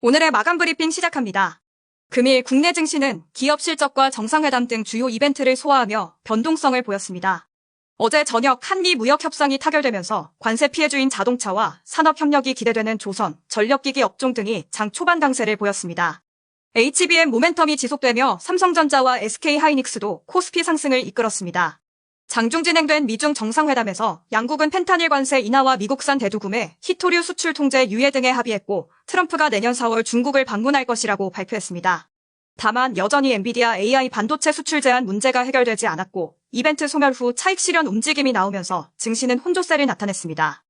오늘의 마감 브리핑 시작합니다. 금일 국내 증시는 기업 실적과 정상회담 등 주요 이벤트를 소화하며 변동성을 보였습니다. 어제 저녁 한미 무역 협상이 타결되면서 관세 피해주인 자동차와 산업 협력이 기대되는 조선, 전력기기 업종 등이 장 초반 강세를 보였습니다. HBM 모멘텀이 지속되며 삼성전자와 SK하이닉스도 코스피 상승을 이끌었습니다. 장중 진행된 미중 정상회담에서 양국은 펜타닐 관세 인하와 미국산 대두 구매, 히토류 수출 통제 유예 등에 합의했고 트럼프가 내년 4월 중국을 방문할 것이라고 발표했습니다. 다만 여전히 엔비디아 AI 반도체 수출 제한 문제가 해결되지 않았고 이벤트 소멸 후 차익 실현 움직임이 나오면서 증시는 혼조세를 나타냈습니다.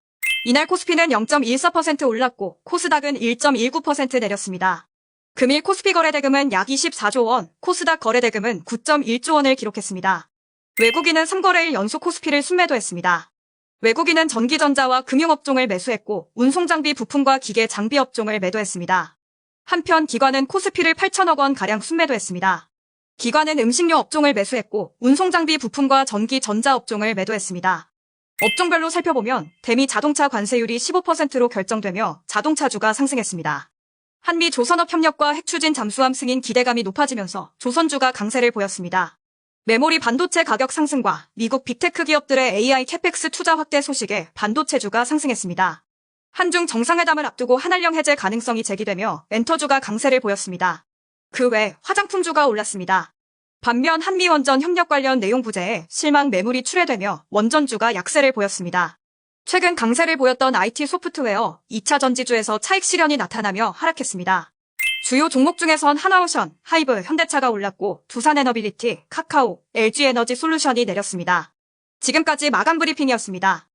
이날 코스피는 0.14% 올랐고 코스닥은 1.19% 내렸습니다. 금일 코스피 거래대금은 약 24조 원, 코스닥 거래대금은 9.1조 원을 기록했습니다. 외국인은 3거래일 연속 코스피를 순매도했습니다. 외국인은 전기전자와 금융업종을 매수했고 운송장비 부품과 기계 장비 업종을 매도했습니다. 한편 기관은 코스피를 8천억 원 가량 순매도했습니다. 기관은 음식료 업종을 매수했고 운송장비 부품과 전기 전자 업종을 매도했습니다. 업종별로 살펴보면 대미 자동차 관세율이 15%로 결정되며 자동차주가 상승했습니다. 한미 조선업 협력과 핵추진 잠수함 승인 기대감이 높아지면서 조선주가 강세를 보였습니다. 메모리 반도체 가격 상승과 미국 빅테크 기업들의 AI 캐펙스 투자 확대 소식에 반도체주가 상승했습니다. 한중 정상회담을 앞두고 한한령 해제 가능성이 제기되며 엔터주가 강세를 보였습니다. 그 외 화장품주가 올랐습니다. 반면 한미 원전 협력 관련 내용 부재에 실망 매물이 출회되며 원전주가 약세를 보였습니다. 최근 강세를 보였던 IT 소프트웨어 2차 전지주에서 차익 실현이 나타나며 하락했습니다. 주요 종목 중에선 하나오션, 하이브, 현대차가 올랐고 두산에너빌리티, 카카오, LG에너지 솔루션이 내렸습니다. 지금까지 마감 브리핑이었습니다.